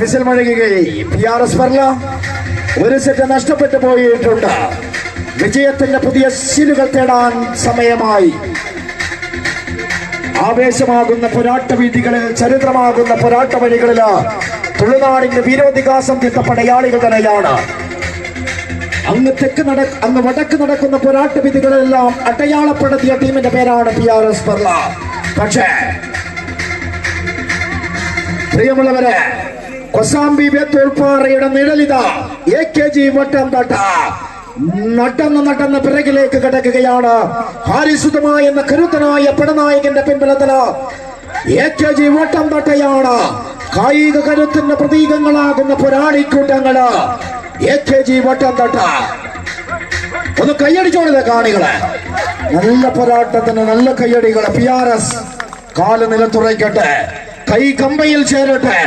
Whistle മുഴങ്ങുകയും P R S പറഞ്ഞ ഒരു സെറ്റ് നഷ്ടപ്പെട്ടു പോയിട്ടുണ്ട്. വിജയത്തിന്റെ പുതിയ ശീലുകൾ തേടാൻ സമയമായി. ആവേശമാകുന്ന പോരാട്ട വീതികളിൽ ചരിത്രമാകുന്ന പോരാട്ട വഴികളിൽ തുളുനാടിന്റെ വീരോധികാസം തീർത്ത പടയാളികൾ തന്നെയാണ്. അങ്ങ് തെക്ക് നട അങ്ങ് വടക്ക് നടക്കുന്ന പോരാട്ട വിധികളെല്ലാം അടയാളപ്പെടുത്തിയ ടീമിന്റെ പേരാണ് പി ആർ എസ് പക്ഷേ പ്രിയമുള്ളവരെ കൊസാമ്പി ബേത്തൂർപ്പാറയുടെ നിഴലിത. എ കെ ജി വട്ടം തട്ട. നടന്ന് നടന്ന് പിറകിലേക്ക് കിടക്കുകയാണ്. ഹാരിസുതമായ എന്ന കരുത്തനായ പടനായകന്റെ പിൻബലത്തിൽ എ കെ ജി വട്ടം തട്ടയാണ്. കായിക കരുത്തിന്റെ പ്രതീകങ്ങളാകുന്ന പോരാളിക്കൂട്ടങ്ങൾ എ കെ ജി വട്ടം തട്ട. ഒന്ന് കൈയടിച്ചോളിത കാണികളെ. നല്ല പോരാട്ടത്തിന് നല്ല കയ്യടികൾ പി ആർ എസ് കാൽ നിലത്തുറയ്ക്കട്ടെ. കൈ കമ്പയിൽ ചേരട്ടെ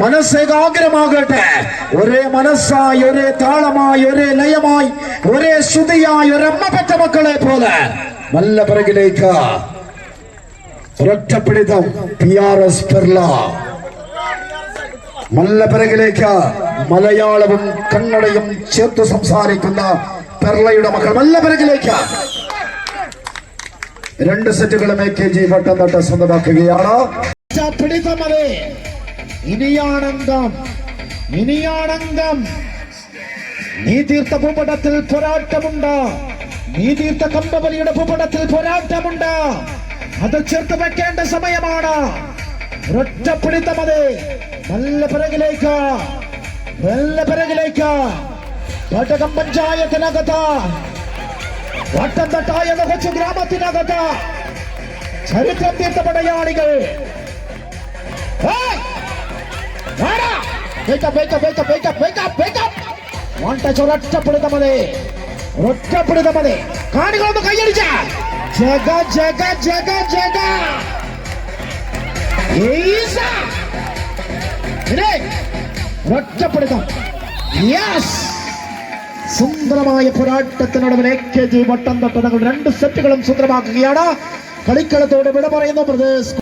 മനസ്സേകാഗ്രമാകട്ടെ ഒരേ മനസ്സായി ഒരേ താളമായി ഒരേ ലയമായി ഒരേ ശ്രുതിയായി ഒരമ്മ പെറ്റ മക്കളെ പോലെ നല്ല പിറകിലേക്ക്. ഒരൊറ്റപ്പിടിതം പി ആർ എസ് പെർല നല്ല പിറകിലേക്ക് മലയാളവും കന്നഡയും ചേർത്ത് സംസാരിക്കുന്ന പെർളയുടെ മക്കൾ നല്ല പിറകിലേക്ക്. രണ്ട് സെറ്റുകളും എ കെ ജി വട്ടം തട്ട സ്വന്തമാക്കുകയാണ്. പിടിതമത് ഇനിയാണന്തം ഇനിയാണന്തം നീ തീർത്ത ഭൂപടത്തിൽ പോരാട്ടമുണ്ട്. നീ തീർത്ത കമ്പവലിയുടെ ഭൂപടത്തിൽ പോരാട്ടമുണ്ട്. അത് ചേർത്ത് വെക്കേണ്ട സമയമാണ്. ഒരൊറ്റ പിടിത്തമത് നല്ല പിറകിലേക്ക് നല്ല പിറകിലേക്ക്. വട്ടകം പഞ്ചായത്തിനകത്ത് വട്ടം തട്ടായ കൊച്ചു ഗ്രാമത്തിനകത്ത്. ചരിത്രം തീർത്ത പടയാളികൾ up! Wake up, up, up, up, up, wake up! One touch സുന്ദരമായ പോരാട്ടത്തിനൊടുവിൽ കെ ജി വട്ടം തൊട്ടതകൾ രണ്ട് സെറ്റുകളും സുന്ദരമാക്കുകയാണ്. കളിക്കളത്തോട് വിട പറയുന്നു പ്രദേശ്